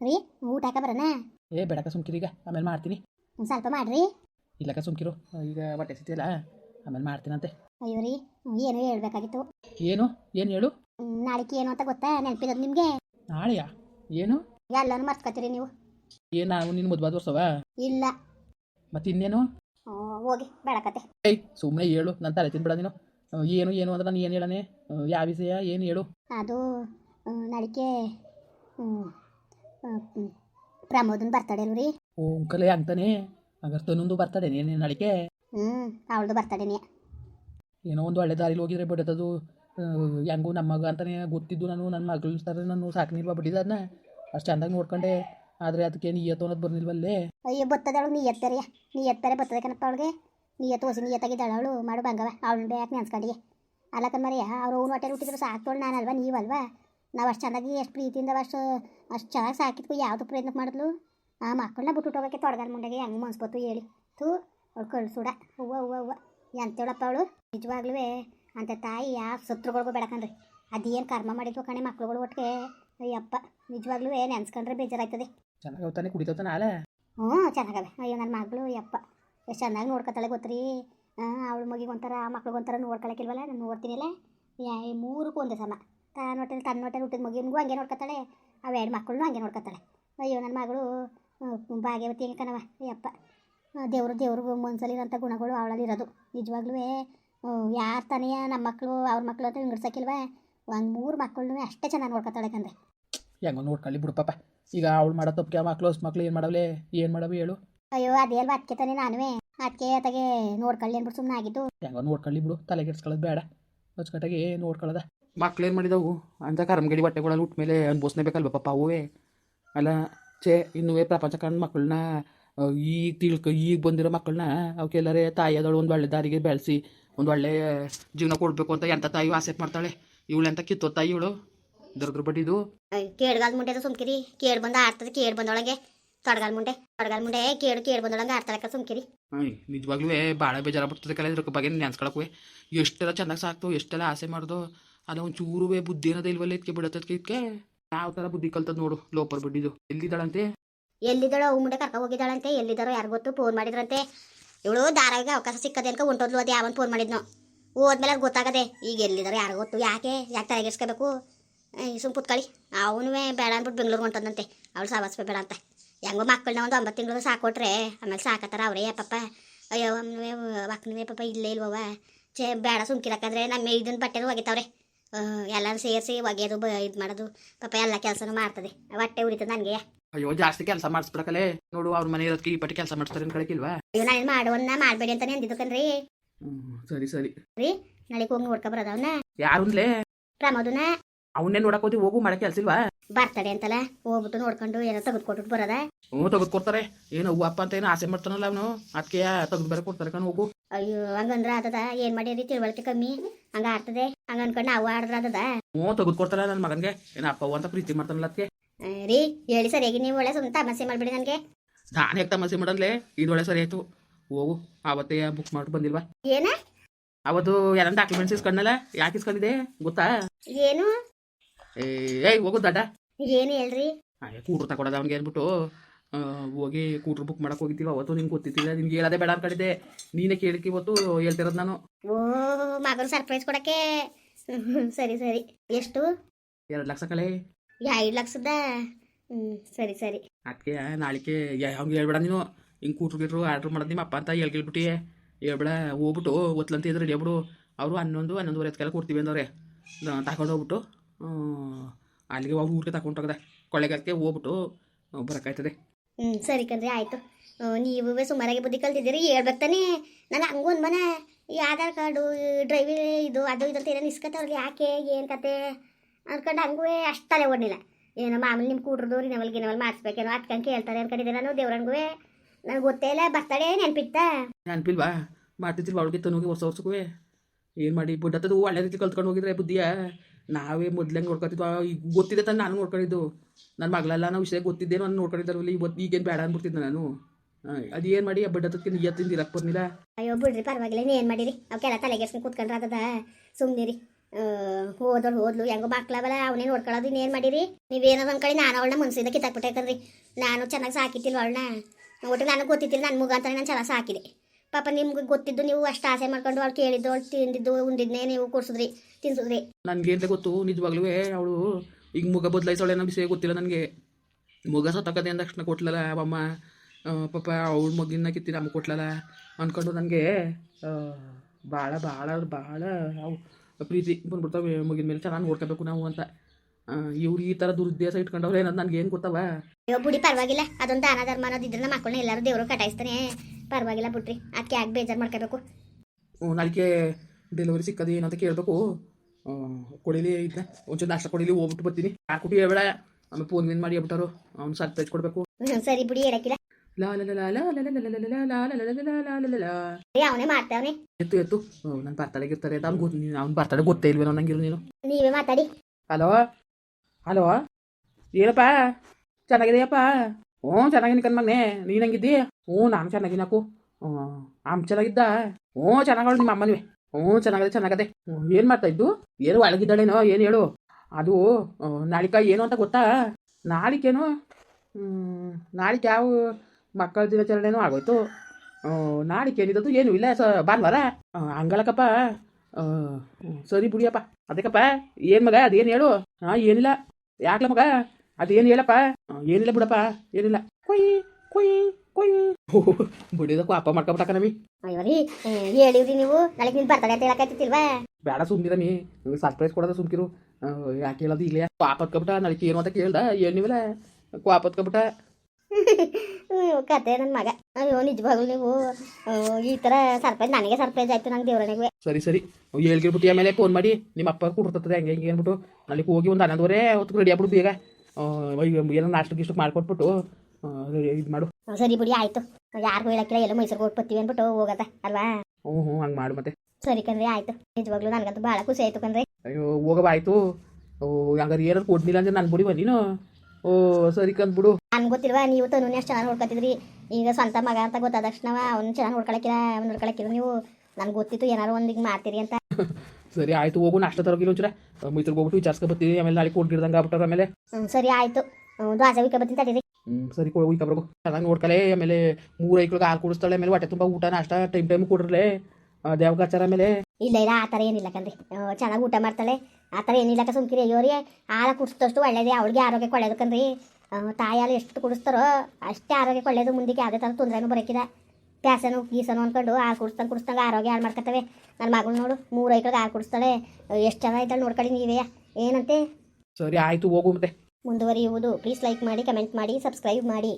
ರೀ ಊಟ ಹಾಕ ಬರೋಣ? ಏ ಬೇಡಕ ಸುಮ್ಕಿರಿ ಈಗ. ಆಮೇಲೆ ಮಾಡ್ತೀನಿ. ಒಂದು ಸ್ವಲ್ಪ ಮಾಡ್ರಿ. ಇಲ್ಲಕ ಸುಮ್ಕಿರು. ಈಗ ಹೊಟ್ಟೆ ಸಿತಿಲ್ಲ ಆಮೇಲೆ ಮಾಡ್ತೀನಂತೆ. ಅಯ್ಯೋ ರೀ ಏನು ಹೇಳ್ಬೇಕಾಗಿತ್ತು? ಏನು? ಏನು ಹೇಳು? ಹ್ಮ್, ನಾಳೆಗೆ ಏನು ಅಂತ ಗೊತ್ತಾ? ನೆನಪಿರೋದು ನಿಮಗೆ? ನಾಳೆಯಾ? ಏನು? ಎಲ್ಲನೂ ಮರ್ತ್ಕೊತೀರಿ ನೀವು? ಏನು ನಾವು ನಿನ್ನ ಮದುವೆ ವರ್ಷವ? ಇಲ್ಲ. ಮತ್ತೆ ಇನ್ನೇನು? ಹೋಗಿ ಬೇಡಕತೆ ಏಯ್ ಸುಮ್ಮನೆ ಹೇಳು. ನನ್ನ ತಲೆ ತಿನ್ಬಿಡ ನೀನು. ಆ, ಏನು ಏನು ಅಂದ್ರೆ ನಾನು ಏನು ಹೇಳನೆ? ಯಾವ ವಿಷಯ? ಏನು ಹೇಳು? ಅದು ನಾಳಿಕೆ ಪ್ರಮೋದನ್ ಬರ್ತಾಡೆ ರೀ ಓ ಅಂಕಲೇ ಅಂತಾನೆ ಹಾಗಾದ್ರೆ ತನ್ನೊಂದು ಬರ್ತಾಳೆ ನೀನು ನಡಿಕೆ ಹ್ಞೂ ಅವಳದು ಬರ್ತಡೇನೆ ಏನೋ ಒಂದು ಒಳ್ಳೆ ದಾರಿಲಿ ಹೋಗಿದ್ರೆ ಬಿಡತ್ತದು. ಹೆಂಗೂ ನಮ್ಮ ಮಗ ಅಂತಾನೆ ಗೊತ್ತಿದ್ದು ನಾನು ನನ್ನ ಮಗಳು ಥರ ನಾನು ಸಾಕನಿಲ್ವಾ ಬಿಟ್ಟಿದ್ದೆ ಅದನ್ನ ಅಷ್ಟು ಚಂದಾಗಿ ನೋಡ್ಕೊಂಡೆ. ಆದರೆ ಅದಕ್ಕೆ ನಿಯತ್ತು ಅನ್ನೋದು ಬರ್ನಿಲ್ವಲ್ಲೇ ಅಯ್ಯೋ ಬರ್ತದೆ ಅವಳು ನೀ ಎತ್ತರೆ ನೀ ಎತ್ತಾರೆ ಬರ್ತದೆ ಕಣಪ್ಪ ಅವಳಿಗೆ. ನೀ ಎತ್ತು ಹೊಸಿ ನೀ ಎತ್ತಾಗಿದ್ದಾಳೆ ಅವಳು. ಮಾಡು ಬಂಗವ ಅವಳು ಯಾಕೆ ನೆನ್ಸ್ಕೊಂಡಿಗೆ ಅಲ್ಲ ಕಣ್ಮರಿಯ ಅವ್ರು ಓನ್ ಹೊಟ್ಟೆ ಹುಟ್ಟಿದ್ರು ಸಾಕ್ತೋಳು ನಾನಲ್ವಾ ನೀವಲ್ವಾ? ನಾವು ಅಷ್ಟು ಚೆನ್ನಾಗಿ ಎಷ್ಟು ಪ್ರೀತಿಯಿಂದ ಅಷ್ಟು ಅಷ್ಟು ಚೆನ್ನಾಗಿ ಸಾಕಿದ್ಕು ಯಾವುದು ಪ್ರಯತ್ನ ಮಾಡಿದ್ಲು? ಆ ಮಕ್ಕಳನ್ನ ಬಿಟ್ಟು ಹೋಗೋಕ್ಕೆ ತೊಡಗಲ್ ಮುಂಡೆಗೆ ಹೆಂಗೆ ಮನ್ಸ್ಬೋದು ಹೇಳಿ. ಥೂ ಅವ್ಳು ಕಳ್ಸುಡ ಹೂವ ಹೂವ ಹೂವ ಎಂತೇಳಪ್ಪ ಅವಳು? ನಿಜವಾಗ್ಲೂ ಅಂತ ತಾಯಿ ಯಾವ ಶತ್ರುಗಳಿಗೂ ಬೇಡಕಂಡ್ರಿ ಅದೇನು ಕರ್ಮ ಮಾಡಿದ್ವು ಕಣೆ ಮಕ್ಳುಗಳು ಒಟ್ಟಿಗೆ ಅಯ್ಯಪ್ಪ ನಿಜವಾಗ್ಲೂ ನೆನ್ಸ್ಕೊಂಡ್ರೆ ಬೇಜಾರಾಯ್ತದೆ. ಚೆನ್ನಾಗಿ ಹೋಗ್ತಾನೆ ಹ್ಞೂ ಚೆನ್ನಾಗವೆ. ಅಯ್ಯೋ ನನ್ನ ಮಗಳು ಯಪ್ಪ ಎಷ್ಟು ಚೆನ್ನಾಗಿ ನೋಡ್ಕೊತಾಳೆ ಗೊತ್ತ್ರಿ? ಅವಳು ಮಗಿಗೆ ಒಂಥರ ಆ ಮಕ್ಳಿಗೆ ಒಂಥರ ನೋಡ್ಕೊಳಕ್ಕಿಲ್ವಲ್ಲ ನಾನು ನೋಡ್ತೀನಿಲ್ಲ ಮೂರಕ್ಕೂ ಒಂದೇ ಸಮ. ತನ್ನ ಹೊಟ್ಟೆಲಿ ತನ್ನ ಹೊಟ್ಟೆಲಿ ಹುಟ್ಟಿದ ಮಗಿನಿಗೂ ಹಂಗೆ ನೋಡ್ಕೊತಾಳೆ ಅವು ಎರಡು ಮಕ್ಕಳನ್ನೂ ಹಂಗೆ ನೋಡ್ಕೊತಾಳೆ. ಅಯ್ಯೋ ನನ್ನ ಮಗಳು ಭಾಗ್ಯವತಿ ಹೆಂಗೆ ಕಣವ ಯಪ್ಪ ದೇವರು ದೇವ್ರಿಗೂ ಮನ್ಸಲ್ಲಿರೋಂಥ ಗುಣಗಳು ಅವಳಲ್ಲಿ ಇರೋದು ನಿಜವಾಗ್ಲೂ ಯಾರು ತಾನೇ ನಮ್ಮ ಮಕ್ಕಳು ಅವ್ರ ಮಕ್ಕಳು ಅಂತ ಹಿಂಗಡ್ಸಕ್ಕಿಲ್ವ ಒಂದು ಮೂರು ಮಕ್ಕಳನ್ನೂ ಅಷ್ಟೇ ಚೆನ್ನಾಗಿ ನೋಡ್ಕೊತಾಳೆ ಕಂದ್ರೆ ಹೆಂಗೋ ನೋಡ್ಕೊಳ್ಳಿ ಬಿಡು ಪಾಪ. ಈಗ ಅವಳು ಮಾಡೋ ತಪ್ಪಿಗೆ ಮಕ್ಳು ಹೊಸ ಮಕ್ಳು ಏನು ಮಾಡವ್ಲೆ? ಏನು ಮಾಡವು ಹೇಳು. ಅಯ್ಯೋ ಅದೇ ಅಲ್ವಾ ಅದಕ್ಕೆ ತಾನೇ ನಾನುವೇ. ಅದಕ್ಕೆ ಅತಗೆ ನೋಡ್ಕೊಳ್ಳಿ ಅಂದ್ಬಿಟ್ಟು ಸುಮ್ಮನೆ ಆಗಿದ್ದು. ಹೆಂಗೋ ನೋಡ್ಕೊಳ್ಳಿ ಬಿಡು ತಲೆ ಕೆಡ್ಸ್ಕೊಳ್ಳೋದು ಬೇಡ. ಅಚ್ಚುಕಟ್ಟಾಗಿ ನೋಡ್ಕೊಳ್ಳೋದ. ಮಕ್ಳು ಏನು ಮಾಡಿದವು? ಅಂತ ಕರ್ಮಗಡಿ ಬಟ್ಟೆಗಳಲ್ಲಿ ಉಟ್ಟ ಮೇಲೆ ಅನ್ಭವಿಸ್ನೇಬೇಕಲ್ವ ಪಾಪ ಅವೇ ಅಲ್ಲ ಛೇ ಇನ್ನುವೇ ಪ್ರಪಂಚ ಕಂಡು ಮಕ್ಕಳನ್ನ ಈಗ ತಿಳ್ಕ ಈಗ ಬಂದಿರೋ ಮಕ್ಕಳನ್ನ ಅವಕ್ಕೆಲ್ಲರೇ ತಾಯಿ ಅದಳು ಒಂದು ಒಳ್ಳೆ ದಾರಿಗೆ ಬೆಳೆಸಿ ಒಂದು ಒಳ್ಳೆ ಜೀವನ ಕೊಡಬೇಕು ಅಂತ ಎಂಥ ತಾಯಿ ಆಸೆ ಮಾಡ್ತಾಳೆ ಇವಳು ಎಂತ ಕಿತ್ತೋ ತಾಯಿ ಇವಳು? ದರ್ದ್ರ ಬಡ್ಡಿದು? ಕೇಡ್ಗಾಲ್ ಮುಂಡೆ ಸುಮ್ಕಿರಿ. ಕೇಡ್ ಬಂದ ಆಡ್ತದೆ ಕೇಡ್ ಬಂದೊಳಗೆ. ತೊಡಗಾಲ್ ಮುಂಡೆ ತೊಡಗಾಲ್ ಮುಂಡೆ ಕೇಡು ಕೇಡ್ ಬಂದೊಳಗೆ ಆಡ್ತಾಳಕ್ಕ ಸುಮ್ಕಿರಿ. ಹಾಯ್ ನಿಜವಾಗ್ಲೂ ಭಾಳ ಬೇಜಾರ ಬರ್ತದೆ ಕಲೆ ಇದ್ರ ಬಗ್ಗೆ ನೆನ್ಸ್ಕೊಳಕ್ಕೆ ಎಷ್ಟೆಲ್ಲ ಚೆನ್ನಾಗಿ ಸಾಕ್ತು ಎಷ್ಟೆಲ್ಲ ಆಸೆ ಮಾಡ್ದು? ಅಲ್ಲ, ಒಂದು ಚೂರು ಬುದ್ಧಿ ಏನದ ಇಲ್ವಲ್ಲ ಇದಕ್ಕೆ ಬಿಡತ್ತದಕ್ಕೆ ಇದಕ್ಕೆ ಯಾವ ತರ ಬುದ್ಧಿ ಕಲ್ತದ ನೋಡು, ಲೋಪರ್ ಬಿಟ್ಟಿದ್ದು ಎಲ್ಲಿದ್ದಾಳಂತೆ? ಎಲ್ಲಿದ್ದಾಳೋ ಅವು ಮುಂಡೆ ಕರ್ಕ ಹೋಗಿದ್ದಾಳಂತೆ ಎಲ್ಲಿದಾರೋ ಯಾರು ಗೊತ್ತು ಫೋನ್ ಮಾಡಿದ್ರಂತೆ. ಇವಳು ಧಾರಾವಿಗೆ ಅವಕಾಶ ಸಿಕ್ಕದೆ ಅಂತ ಹೊಂಟೋದ್ಲು, ಅದು ಯಾವನ್ ಫೋನ್ ಮಾಡಿದ್ನು. ಹೋದ್ಮೇಲೆ ಅದು ಗೊತ್ತಾಗದೆ, ಈಗ ಎಲ್ಲಿದ್ದಾರೋ ಯಾರು ಗೊತ್ತು, ಯಾಕೆ ಯಾಕೆ ತಲೆಗೆಡ್ಸ್ಕೋಬೇಕು? ಸುಮ್ ಕುತ್ಕೊಳ್ಳಿ ಅವನು ಬೇಡ ಅಂದ್ಬಿಟ್ಟು ಬೆಂಗಳೂರು ಹೊಂಟದಂತೆ, ಅವಳು ಸಾವಾಸ್ಬೇ ಬೇಡ ಅಂತ. ಹೆಂಗೋ ಮಕ್ಕಳನ್ನ ಒಂದು ಒಂಬತ್ತು ತಿಂಗಳು ಸಾಕೊಟ್ರೆ, ಆಮೇಲೆ ಸಾಕತ್ತಾರ ಅವರೇ, ಪಾಪ. ಅಯ್ಯೋ ಮಕ್ಕಳೇ ಪಪ್ಪ ಇಲ್ಲೇ ಇಲ್ವವ ಚೇ ಬೇಡ ಸುಮ್ಕಿರಕ್ಕಾದ್ರೆ ನಮ್ಮ ಇದನ್ನ ಬಟ್ಟೆನೂ ಒಗಿತಾವ್ರೆ. ಎಲ್ಲರೂ ಸೇರಿಸಿ ಒಗೆಯೋದು ಬ ಇದು ಮಾಡೋದು. ಪಾಪ ಎಲ್ಲ ಕೆಲಸನೂ ಮಾಡ್ತದೆ. ಹೊಟ್ಟೆ ಉರಿತದೆ ನನಗೆ. ಅಯ್ಯೋ ಜಾಸ್ತಿ ಕೆಲಸ ಮಾಡಿಸ್ಬಿಡಕಲೆ. ನೋಡು ಅವ್ರ ಮನೆ ಇರೋದಕ್ಕೆ ಈ ಪಟ್ಟಿ ಕೆಲಸ ಮಾಡಿಸ್ತಾರೆ ಕಳಕಿಲ್ವಾ ಅಯ್ಯೋ ನಾನು ಮಾಡುವನ್ನ ಮಾಡಬೇಡಿ ಅಂತಾನೆ ಅಂದಿದ್ದು ಕಣ್ರಿ ಸರಿ ಸರಿ. ಸರಿ ನಾಳೆ ಹೋಗಿ ನೋಡ್ಕೊಬರೋದವನ್ನ ಯಾರು ಯಾರುನ್ಲೇ ಪ್ರಮೋದನ. ಅವನ್ನೇ ನೋಡಕ್ ಹೋದಿ ಹೋಗು ಮಾಡಕ್ಕೆ ಕೆಲಸ ಇಲ್ವಾ ಬರ್ತಡೆ ಅಂತಲ್ಲ ಹೋಗ್ಬಿಟ್ಟು ನೋಡ್ಕೊಂಡು ಏನೋ ತೆಗೆದುಕೊಟ್ಬಿಟ್ಟು ಬರೋದ. ಹ್ಞೂ ತೆಗೆದು ಕೊಡ್ತಾರೆ. ಏನು ಅವ್ವ ಅಪ್ಪ ಅಂತ ಏನೋ ಆಸೆ ಮಾಡ್ತಾನಲ್ಲ ಅವನು. ಅದಕ್ಕೆ ತೆಗೆದು ಬೇರೆ ಕೊಡ್ತಾರೆ. ಕಣ್ ಹೋಗು. ಅಯ್ಯೋ ಹಂಗಂದ್ರ ಆತದ? ಏನ್ ಮಾಡಿರಿ ತಿಳುವಳಿಕೆ ಕಮ್ಮಿ? ಹಂಗ ಆಡ್ತದೆ? ಹಂಗ ಅನ್ಕೊಂಡು ನಾವು ಆಡಿದ್ರ ಆತದ? ಹ್ಞೂ ತೆಗೆದು ಕೊಡ್ತಾರ ನನ್ನ ಮಗನಿಗೆ. ಏನು ಅಪ್ಪ ಅಂತ ಪ್ರೀತಿ ಮಾಡ್ತಾನಲ್ಲ ಅದಕ್ಕೆ ರೀ ಹೇಳಿ ಸರಿಯಾಗಿ. ನೀವು ಒಳ್ಳೆ ಸುಮ್ಮನೆ ತಮಸೆ ಮಾಡ್ಬಿಡಿ ನನಗೆ. ನಾನು ಹೇಗೆ ತಮಾಷೆ ಮಾಡನ್ಲೇ? ಇದೊಳೆ ಸರಿ ಆಯ್ತು. ಹೋಗು. ಅವತ್ತೇ ಬುಕ್ ಮಾಡಿ ಬಂದಿಲ್ವಾ? ಏನ? ಅವತ್ತು ಯಾರನ್ನ ಡಾಕ್ಯುಮೆಂಟ್ಸ್ ಇಸ್ಕೊಂಡಲ್ಲ ಯಾಕೆ ಇಸ್ಕೊಂಡಿದೆ ಗೊತ್ತಾ? ಏನು? ಏಯ್ ಹೋಗು ದಡ್ಡ. ಏನು ಹೇಳ್ರಿ? ಅಯ್ಯ ಕೂಟ್ರು ಅವ್ನ್ಗೆ ಅಂದ್ಬಿಟ್ಟು. ಆ, ಹೋಗಿ ಕೂಟ್ರು ಬುಕ್ ಮಾಡಕ್ಕೆ ಹೋಗಿದ್ದೀವಿ ಅವತ್ತು ನಿಂಗೆ ಗೊತ್ತಿದ್ದಿಲ್ಲ ನಿನ್ಗೆ ಹೇಳದೆ ಬೇಡ ಅನ್ಕೊಂಡಿದ್ದೆ. ನೀನೇ ಕೇಳಿ ಇವತ್ತು ಹೇಳ್ತಿರೋದು ನಾನು. ಓ ಮಗನ ಸರ್ಪ್ರೈಸ್ ಕೊಡಕ್ಕೆ. ಸರಿ ಸರಿ. ಎಷ್ಟು? ಎರಡು ಲಕ್ಷ ಕಳೆ. ಐದು ಲಕ್ಷದ? ಸರಿ ಸರಿ. ಅದಕ್ಕೆ ನಾಳಿಕೆ ಅವ್ನಿಗೆ ಹೇಳ್ಬೇಡ ನೀನು. ಹಿಂಗೆ ಕೂಟ್ರು ಗಿಟ್ರು ಆರ್ಡ್ರ್ ಮಾಡೋದು ನಿಮ್ಮ ಅಪ್ಪ ಅಂತ ಹೇಳ್ಬಿಟ್ಟಿ ಹೇಳ್ಬೇಡ ಹೋಗ್ಬಿಟ್ಟು ಒತ್ಲಂತ ಇದ್ರೆ ಹೇಳ್ಬಿಡು ಅವರು ಹನ್ನೊಂದು ಹನ್ನೊಂದುವರೆ ಹೊತ್ತಿಗೆಲ್ಲ ಕೊಡ್ತೀವಿ ಅಂದವ್ರೆ. ತಗೊಂಡು ಹೋಗ್ಬಿಟ್ಟು ಅಲ್ಲಿಗೆ ಅವ್ರು ಊರಿಗೆ ತಗೊಂಡೋಗದೆ ಕೊಳ್ಳೆಗಾಲಕ್ಕೆ ಹೋಗ್ಬಿಟ್ಟು ಬರೋಕ್ಕಾಯ್ತದೆ ಹ್ಞೂ ಸರಿ ಕಣ್ರಿ, ಆಯಿತು. ನೀವು ಸುಮಾರಾಗಿ ಬುದ್ಧಿ ಕಲ್ತಿದ್ದೀರಿ, ಹೇಳ್ಬೇಕು ತಾನೇ. ನಾನು ಹಂಗೂ ಒಂದು ಮನೆ ಈ ಆಧಾರ್ ಕಾರ್ಡು ಡ್ರೈವಿಂಗ್ ಇದು, ಅದು ಇದು ಅಂತ ಏನೇನು ಇಸ್ಕೊತಾವ್ರಲ್ಲಿ ಯಾಕೆ, ಏನು ಕತೆ? ಅನ್ಕೊಂಡು ಹಂಗೂ ಅಷ್ಟು ತಲೆ ಓಡಲಿಲ್ಲ. ಏನೋ ಮಾಮೂಲಿ ನಿಮ್ಮ ಕೂಡ್ರದು ನಮ್ಮಲ್ಲಿ ಗಿನವಲ್ಲಿ ಮಾಡಿಸ್ಬೇಕೇನೋ ಅದಕ್ಕೆ ಹೇಳ್ತಾರೆ ಅನ್ಕೊಂಡಿದ್ದೆ ನಾನು ದೇವ್ರನ್ಗೂ ನನಗೆ ಗೊತ್ತೇ ಇಲ್ಲ ಬರ್ತಡೆ ನೆನಪಿತ್ತ? ನೆನಪಿಲ್ವಾ? ಮಾಡ್ತಿದ್ರು ಅವಳಿಗೆ ತನಗೆ ಹೊಸ ವರ್ಷಕ್ಕೂ ಏನು ಮಾಡಿ, ಬುಡ್ಡತ್ತದು ಒಳ್ಳೆ ರೀತಿ ಕಲ್ತ್ಕೊಂಡು ಹೋಗಿದ್ರೆ ಬುದ್ಧಿಯ? ನಾವೇ ಮೊದ್ಲಂಗೆ ನೋಡ್ಕೊತಿದ್ವ. ಈಗ ಗೊತ್ತಿದೆ ತಾನೆ ನಾನು ನೋಡ್ಕೊಂಡಿದ್ದು. ನನ್ನ ಮಗಳೆಲ್ಲ ನಾವು ವಿಷಯ ಗೊತ್ತಿದ್ದೇನೋ ನಾನು ನೋಡ್ಕೊಂಡಿದ್ದಾರಲ್ಲ ಇವತ್ತು ಈಗೇನು ಬೇಡ ಅಂದ್ಬಿಡ್ತಿದ್ದೆ ನಾನು. ಅದೇನು ಮಾಡಿ, ಆ ಬಡ್ಡತ್ತಕ್ಕೆ ನಿಯತ್ತಿಂದ ಇರಕ್ಕೆ ಬರ್ಲಿಲ್ಲ. ಅಯ್ಯೋ, ಬಿಡ್ರಿ, ಪರವಾಗಿಲ್ಲ ಏನು ಮಾಡಿರಿ? ಅವಕ್ಕೆಲ್ಲ ತಲೆಗೆಸ್ಕೊಂಡು ಕೂತ್ಕೊಂಡ್ರೆ ಅದದ? ರೀ ಹೋದಳು ಹೋದ್ಲು, ಹೆಂಗೋ ಮಕ್ಳವಲ್ಲ ಅವನೇ ನೋಡ್ಕೊಳ್ಳೋದು ಇನ್ನೇನು ಮಾಡಿರಿ? ನೀವೇನೋ ಅಂಕಳಿ ನಾನು ಅವಳನ್ನ ಮನ್ಸಿಂದ ಕಿತ್ತಾಕ್ಬಿಟ್ಟೆ ನಾನು ಚೆನ್ನಾಗಿ ಸಾಕಿತ್ತಿಲ್ವ ಅವಳನ್ನ? ಒಟ್ಟು ನನಗೆ ಗೊತ್ತಿತ್ತಿಲ್ಲ ನನ್ನ ಮುಗ ಅಂತಾನೆ ನಾನು ಚೆನ್ನಾಗಿ ಸಾಕಿದೆ. ಪಾಪ ನಿಮ್ಗೆ ಗೊತ್ತಿದ್ದು ನೀವು ಅಷ್ಟು ಆಸೆ ಮಾಡ್ಕೊಂಡು ಅವ್ಳು ಕೇಳಿದ್ದು ಅವ್ಳು ತಿಂದಿದ್ದು ಉಂಡಿದ್ನೇ ನೀವು ಕೊಡ್ಸಿದ್ರಿ ತಿನ್ಸಿದ್ರಿ. ನನಗೆ ಅಂತ ಗೊತ್ತು ನಿಜವಾಗ್ಲೂ ಅವಳು ಈಗ ಮುಗ ಬದಲಾಯಿಸೋಳೆ ನಮ್ಮ ವಿಷಯ ಗೊತ್ತಿಲ್ಲ ನನಗೆ. ಮುಗ ಸತ್ತಕದೆ ಅಂದ ತಕ್ಷಣ ಕೊಟ್ಲಲ್ಲ ಅವಮ್ಮ ಪಾಪ ಅವಳು ಮಗಿನ ಕಿತ್ತಿ ನಮ್ಗೆ ಕೊಟ್ಲಲ್ಲ ಅಂದ್ಕೊಂಡು ನನಗೆ ಭಾಳ ಭಾಳ ಭಾಳ ಅವು ಪ್ರೀತಿ ಬಂದ್ಬಿಡ್ತಾವೆ ಮಗಿನ ಮೇಲೆ ಚೆನ್ನಾಗಿ ನೋಡ್ಕೋಬೇಕು ನಾವು ಅಂತ. ಇವ್ರು ಈ ಥರ ದುರುದ್ದೇಶ ಇಟ್ಕೊಂಡವ್ರೆ ಅನ್ನೋದು ನನಗೆ ಏನು ಗೊತ್ತವ? ಅಯ್ಯೋ ಬುಡಿ ಪರವಾಗಿಲ್ಲ ಅದೊಂದು ದಾನ ಧರ್ಮ ಅನ್ನೋದಿದ್ರೆ ನಮ್ಮ ಮಕ್ಕಳನ್ನ ಎಲ್ಲರೂ ದೇವರು ಕಟಾಯಿಸ್ತಾನೆ. ಪರವಾಗಿಲ್ಲ ಬಿಟ್ರಿ ಅದಕ್ಕೆ ಯಾಕೆ ಬೇಜಾರು ಮಾಡ್ಕೋಬೇಕು ನಾಳಿಗೆ ಡೆಲಿವರಿ ಸಿಕ್ಕದೆ ಅಂತ ಕೇಳಬೇಕು ಕೊಡಿಲಿ ಇದನ್ನ ಒಂಚೂರು ನಾಷ್ಟ ಕೊಡಿಲಿ ಹೋಗ್ಬಿಟ್ಟು ಬರ್ತೀನಿ ಯಾಕೆ ಕುಟಿ ಹೇಳ ಆಮೇಲೆ ಫೋನ್ ಗೀನ್ ಮಾಡಿ ಹೇಳ್ಬಿಟ್ಟಾರು ಅವ್ನು ಸಾಕು ತೆಜ್ ಕೊಡ್ಬೇಕು ಸರಿ ಬಿಡಿ ಹೇಳಕ್ಕಿಲ್ಲ ಅವನೇ ಮಾಡ್ತಾವನೆ ಎತ್ತು ಎತ್ತು ನನ್ನ ಬರ್ತಡೆಗೆ ಇರ್ತಾರೆ ಅವ್ನು ಗೊತ್ತು ನೀನು ಅವ್ನು ಬರ್ತಡೆ ಗೊತ್ತೇ ಇಲ್ವೇನೋ ನಂಗಿರು ನೀನು ನೀವೇ ಮಾತಾಡಿ ಹಲೋ ಹಲೋ ಏನಪ್ಪ ಚೆನ್ನಾಗಿದೆಯಪ್ಪ ಹ್ಞೂ ಚೆನ್ನಾಗಿನ ಕಣ್ಮಗ್ನೆ ನೀನು ಹಂಗಿದ್ದಿ? ಹ್ಞೂ, ನಾನು ಚೆನ್ನಾಗಿನಕು ಹ್ಞೂ, ಆಮ್ ಚೆನ್ನಾಗಿದ್ದ. ಹ್ಞೂ ಚೆನ್ನಾಗಳು ನಿಮ್ಮ ಅಮ್ಮನಿವೆ ಹ್ಞೂ, ಚೆನ್ನಾಗದೆ ಚೆನ್ನಾಗದೆ. ಏನು ಮಾಡ್ತಾ ಇದ್ದು? ಏನು ಒಳಗಿದ್ದಾಳೇನೋ ಏನು ಹೇಳು. ಅದು ನಾಳಿಕ ಏನು ಅಂತ ಗೊತ್ತಾ? ನಾಳಿಕೇನು ನಾಳಿಕೆ ಯಾವ ಮಕ್ಕಳ ದಿನಾಚರಣೆನೂ ಆಗೋಯ್ತು. ನಾಳಿಕೆ ಏನಿದ್ದದು ಏನು ಇಲ್ಲ, ಸ, ಭಾನುವಾರ. ಹಂಗಳಕ್ಕಪ್ಪ ಸರಿ ಬಿಡಿಯಪ್ಪ. ಅದಕ್ಕಪ್ಪ, ಏನು ಮಗ, ಅದೇನು ಹೇಳು? ಹಾಂ, ಏನಿಲ್ಲ. ಯಾಕಲ ಮಗ? ಅದೇನು ಹೇಳಪ್ಪ? ಏನಿಲ್ಲ ಬಿಡಪ್ಪ ಏನಿಲ್ಲ. ಕೊಯ್ ಕೊಯ್ ಕೊಯ್. ಬಿಡಿದಕ್ಕೂ ಅಪ್ಪ ಮಾಡ್ಕೊಬಿಟ್ಟಕ ನಮಿ. ಅಯ್ಯೋ ರೀ ಹೇಳಿವ್ರಿ ನೀವು. ನಾಳೆ ನಿನ್ ಬರ್ತಡೆ ಅಂತ ಬೇಡ ಸುಮ್ನಿರಮಿ ಸರ್ಪ್ರೈಸ್ ಕೊಡೋದ ಸುಮ್ಕಿರು. ಯಾಕೆ ಹೇಳೋದು ಇಲ್ಲೇ? ಕ್ವಾಪತ್ಕೊಬಿಟ್ಟ ನಾಳೆ ಏನು ಅಂತ ಕೇಳ್ದ? ಏನು ನೀವಲ್ಲ? ಕ್ವಾಪತ್ಕೊಬಿಟ್ಟ ಕತೆ ನನ್ನ ಮಗ. ಅಯ್ಯೋ ನಿಜವಾಗ್ಲು ನೀವು ಈ ತರ ಸರ್ಪ್ರೈಸ್ ನನಗೆ ಸರ್ಪ್ರೈಸ್ ಆಯ್ತು ನಂಗೆ ದೇವ್ರನಿಗೆ ಸರಿ ಸರಿ. ಹೇಳ್ಗಿರ್ಬಿಟ್ಟು ಆಮೇಲೆ ಫೋನ್ ಮಾಡಿ. ನಿಮ್ಮ ಅಪ್ಪ ಕೊಡ್ತದೆ ಹಂಗೆ ಹಿಂಗೆ ಅಂದ್ಬಿಟ್ಟು. ನಾಳೆ ಹೋಗಿ ಒಂದು ಹನ್ನೊಂದುವರೆ ಹೊತ್ತು ರೆಡಿ ಆಗ್ಬಿಡು ಬೇಗ. ಈಗ ಏನೋ ನಾಷ್ಟಕ್ಕೆ ಇಷ್ಟಕ್ಕೆ ಮಾಡ್ಕೊಟ್ಬಿಟ್ಟು ಇದು ಮಾಡು. ಸರಿ ಬಿಡಿ ಆಯ್ತು. ಯಾರಿಗೂ ಹೇಳಕ್ಕಿಲ್ಲ ಎಲ್ಲ ಮೈಸೂರಿಗೆ ಹೋಗ್ತೀವಿ ಅನ್ಬಿಟ್ಟು ಅಂದ್ಬಿಟ್ಟು ಹೋಗತ್ತೆ ಅಲ್ವಾ? ಹ್ಞೂ ಹ್ಞೂ ಹಂಗೆ ಮಾಡು ಮತ್ತೆ. ಸರಿ ಕಣ್ರಿ ಆಯ್ತು. ನಿಜವಾಗ್ಲೂ ನನಗಂತೂ ಭಾಳ ಖುಷಿ ಆಯ್ತು ಕಣ್ರಿ. ಅಯ್ಯೋ ಹೋಗವ ಆಯ್ತು. ಓ ಹಂಗಾರೆ ಏನಾರು ಕೊಡ್ಲಿಲ್ಲ ಅಂದ್ರೆ ನಾನು ಬಿಡಿ ನೀನು? ಓ ಸರಿ ಕಂದ್ ಬಿಡು. ನನ್ಗೆ ಗೊತ್ತಿಲ್ವಾ ನೀವು ತನು ಎಷ್ಟು ಚೆನ್ನಾಗಿ ನೋಡ್ಕೊತಿದ್ರಿ. ಈಗ ಸ್ವಂತ ಮಗ ಅಂತ ಗೊತ್ತಾದ ತಕ್ಷಣ ಅವ್ನು ಚೆನ್ನಾಗಿ ನೋಡ್ಕೊಳಕ್ಕಿಲ್ಲ ಅವ್ನು ನೋಡ್ಕೊಳಕ್ಕಿಲ್ಲ ನೀವು. ನನ್ಗೆ ಗೊತ್ತಿತ್ತು ಏನಾರು ಒಂದು ಈಗ ಮಾಡ್ತೀರಿ ಅಂತ. ಸರಿ ಆಯ್ತು ಹೋಗು ನಾಷ್ಟ ತರೋಗಿಲ್ಲ ಒಂಚೂರ ಮೈತ್ರು ಹೋಗ್ಬಿಟ್ಟು ವಿಚಾರಿಸ್ಕೊ ಬರ್ತೀವಿ ಆಮೇಲೆ ನಾಳೆ ಕೊಡ್ಗಿಡ್ದಂಗೆ ಆಗ್ಬಿಟ್ಟಾರ ಆಮೇಲೆ. ಹ್ಞೂ ಸರಿ ಆಯ್ತು. ದ್ವಾಸ ವಿಕ ಬರ್ತೀನಿ ತಡೀರಿ. ಹ್ಞೂ ಸರಿ ಹೋಗಿ ಕಬ್ರಗು ಚೆನ್ನಾಗಿ ನೋಡ್ಕಲೆ ಆಮೇಲೆ ಮೂರು ಐಕ್ಳಿಗೆ ಹಾಲು ಕುಡಿಸ್ತಾಳೆ ಆಮೇಲೆ ಹೊಟ್ಟೆ ತುಂಬ ಊಟ ನಾಷ್ಟ ಟೈಮ್ ಟೈಮ್ ಕೊಡ್ರಲೆ. ದೇವಗಾಚಾರ ಆಮೇಲೆ. ಇಲ್ಲ ಇಲ್ಲ ಆ ಥರ ಏನಿಲ್ಲ ಕಣ್ರಿ. ಚೆನ್ನಾಗಿ ಊಟ ಮಾಡ್ತಾಳೆ. ಆ ಥರ ಏನಿಲ್ಲ ಸುಮ್ಕಿರಿ ಅಯ್ಯೋರಿ. ಹಾಲು ಕುಡಿಸಿದಷ್ಟು ಒಳ್ಳೇದೇ ಅವಳಿಗೆ ಆರೋಗ್ಯಕ್ಕೆ ಒಳ್ಳೇದು ಕಣ್ರಿ. ತಾಯಿ ಹಾಲು ಎಷ್ಟು ಕುಡಿಸ್ತಾರೋ ಅಷ್ಟೇ ಆರೋಗ್ಯಕ್ಕೆ ಒಳ್ಳೇದು ಮುಂದಕ್ಕೆ ಯಾವುದೇ ಥರ ತೊಂದರೆನೂ ಬರೋಕ್ಕಿಲ್ಲ ಪ್ಯಾಸನು ಗೀಸನು ಅಂದ್ಕೊಂಡು ಹಾಲು ಕುಡಿಸ್ದಂಗೆ ಕುಡಿಸ್ದಂಗೆ ಆರೋಗ್ಯ ಹಾಳು ಮಾಡ್ಕೊತವೆ. ನನ್ನ ಮಗಳು ನೋಡು ಮೂರು ಐಕಳಿಗೆ ಹಾಲು ಕುಡಿಸ್ತಾಳೆ. ಎಷ್ಟು ಚೆನ್ನಾಗಿದ್ದಾಳೆ ನೋಡ್ಕೊಳ್ಳಿ ನೀವೇ ಏನಂತೆ? ಸರಿ ಆಯಿತು ಹೋಗು ಮತ್ತೆ. ಮುಂದುವರಿಯುವುದು. ಪ್ಲೀಸ್ ಲೈಕ್ ಮಾಡಿ ಕಮೆಂಟ್ ಮಾಡಿ ಸಬ್ಸ್ಕ್ರೈಬ್ ಮಾಡಿ.